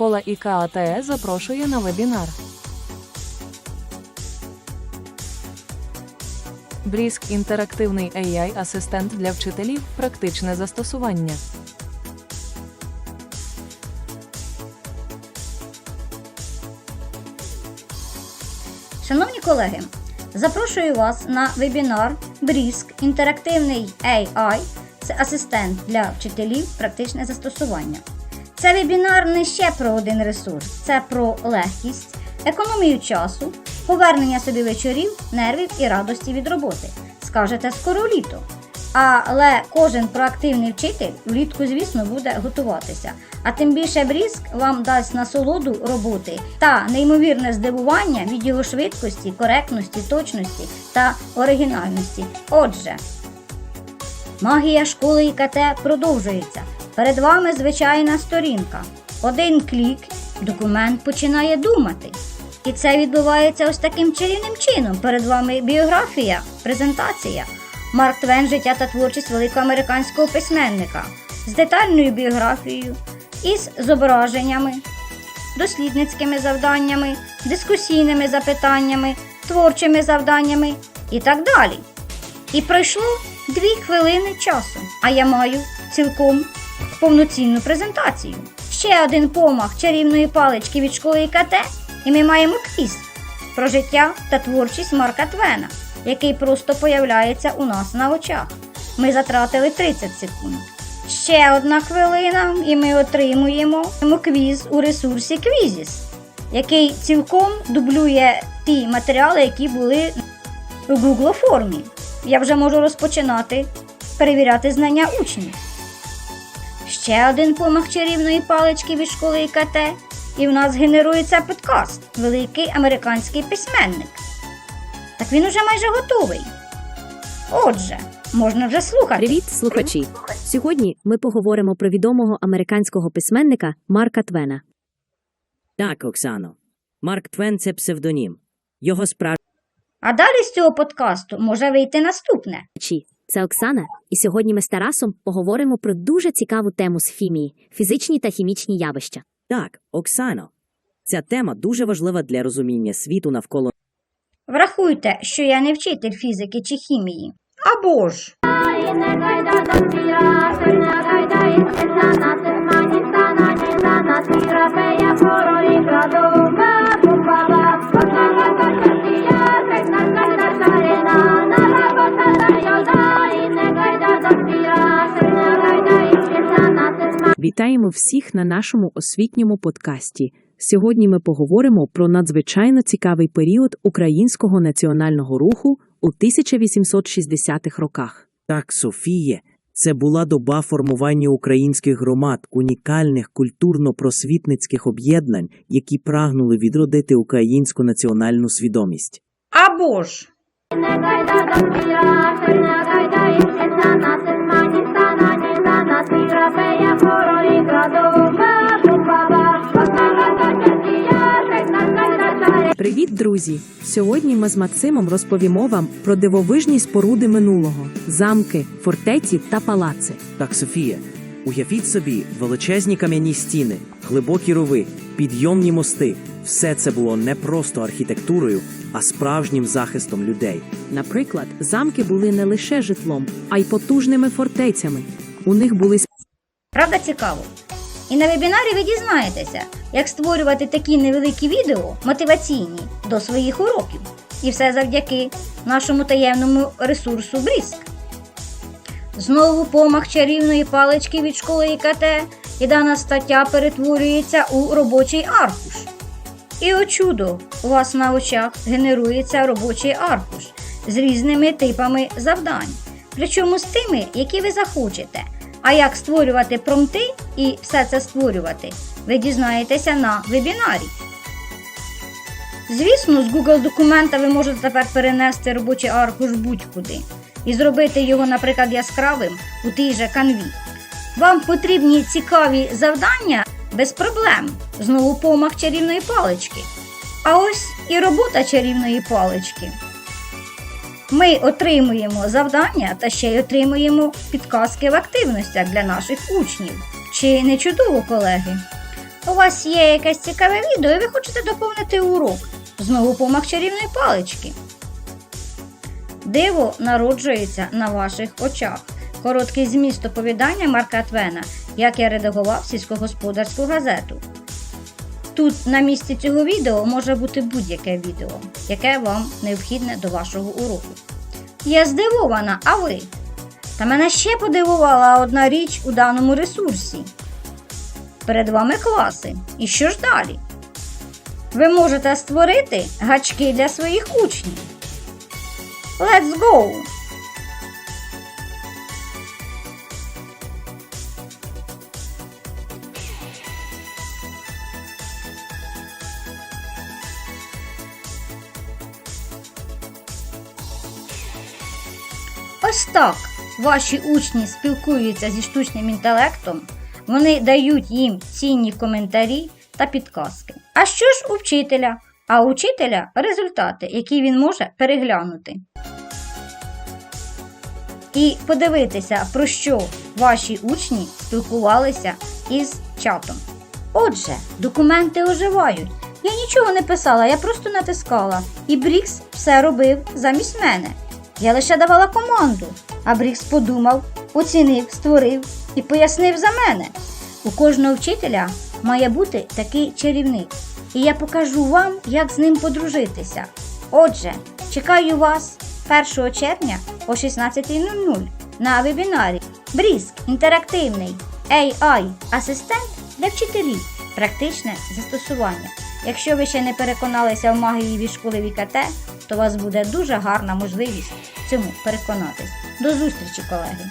Школа ІКАТЕ запрошує на вебінар. Бріск інтерактивний AI-асистент для вчителів. Практичне застосування. Шановні колеги, запрошую вас на вебінар Бріск Інтерактивний AI це асистент для вчителів практичне застосування. Це вебінар не ще про один ресурс, це про легкість, економію часу, повернення собі вечорів, нервів і радості від роботи. Скажете скоро літо. Але кожен проактивний вчитель влітку, звісно, буде готуватися. А тим більше бріск вам дасть насолоду роботи та неймовірне здивування від його швидкості, коректності, точності та оригінальності. Отже, магія школи ІКТ продовжується. Перед вами звичайна сторінка. Один клік, документ починає думати. І це відбувається ось таким чарівним чином. Перед вами біографія, презентація. Марк Твен життя та творчість великого американського письменника з детальною біографією, із зображеннями, дослідницькими завданнями, дискусійними запитаннями, творчими завданнями і так далі. І пройшло дві хвилини часу, а я маю цілком повноцінну презентацію. Ще один помах чарівної палички від школи ІКТ, і ми маємо квіз про життя та творчість Марка Твена, який просто появляється у нас на очах. Ми затратили 30 секунд. Ще одна хвилина, і ми отримуємо квіз у ресурсі Квізіс, який цілком дублює ті матеріали, які були у Google формі. Я вже можу розпочинати перевіряти знання учнів. Ще один помах чарівної палички від школи ІКТ, і в нас генерується подкаст Великий американський письменник. Так він уже майже готовий. Отже, можна вже слухати. Привіт, слухачі! Сьогодні ми поговоримо про відомого американського письменника Марка Твена. Так, Оксано. Марк Твен це псевдонім. Його справжнє А далі з цього подкасту може вийти наступне. Це Оксана, і сьогодні ми з Тарасом поговоримо про дуже цікаву тему з хімії фізичні та хімічні явища. Так, Оксано. Ця тема дуже важлива для розуміння світу навколо Врахуйте, що я не вчитель фізики чи хімії. Або ж. Вітаємо всіх на нашому освітньому подкасті. Сьогодні ми поговоримо про надзвичайно цікавий період українського національного руху у 1860-х роках. Так, Софіє, це була доба формування українських громад, унікальних культурно-просвітницьких об'єднань, які прагнули відродити українську національну свідомість. Або ж. Привіт, друзі! Сьогодні ми з Максимом розповімо вам про дивовижні споруди минулого, замки, фортеці та палаци. Так, Софія, уявіть собі величезні кам'яні стіни, глибокі рови, підйомні мости. Все це було не просто архітектурою, а справжнім захистом людей. Наприклад, замки були не лише житлом, а й потужними фортецями. У них були Правда цікаво? І на вебінарі ви дізнаєтеся, як створювати такі невеликі відео мотиваційні до своїх уроків. І все завдяки нашому таємному ресурсу Бріск. Знову помах чарівної палички від школи ІКТ, і дана стаття перетворюється у робочий аркуш. І о чудо, у вас на очах генерується робочий аркуш з різними типами завдань, причому з тими, які ви захочете. А як створювати промти і все це створювати, ви дізнаєтеся на вебінарі. Звісно, з Google документа ви можете тепер перенести робочий аркуш будь-куди і зробити його, наприклад, яскравим у тій же канві. Вам потрібні цікаві завдання без проблем. Знову помах чарівної палички. А ось і робота чарівної палички. Ми отримуємо завдання та ще й отримуємо підказки в активностях для наших учнів. Чи не чудово, колеги? у вас є якесь цікаве відео, і ви хочете доповнити урок. Знову помах чарівної палички. Диво народжується на ваших очах. Короткий зміст оповідання Марка Твена, як я редагував сільськогосподарську газету. Тут на місці цього відео може бути будь-яке відео, яке вам необхідне до вашого уроку. Я здивована, а ви? Та мене ще подивувала одна річ у даному ресурсі. Перед вами класи. І що ж далі? Ви можете створити гачки для своїх учнів. Let's go! Ось так ваші учні спілкуються зі штучним інтелектом, вони дають їм цінні коментарі та підказки. А що ж у вчителя? А у вчителя результати, які він може переглянути. І подивитися, про що ваші учні спілкувалися із чатом. Отже, документи оживають. Я нічого не писала, я просто натискала, і Брікс все робив замість мене. Я лише давала команду, а Брікс подумав, оцінив, створив і пояснив за мене. У кожного вчителя має бути такий чарівник, і я покажу вам, як з ним подружитися. Отже, чекаю вас 1 червня о 16.00 на вебінарі Бріск інтерактивний AI асистент для вчителів. Практичне застосування. Якщо ви ще не переконалися в магії від школи ВКТ, то у вас буде дуже гарна можливість цьому переконатись. До зустрічі, колеги!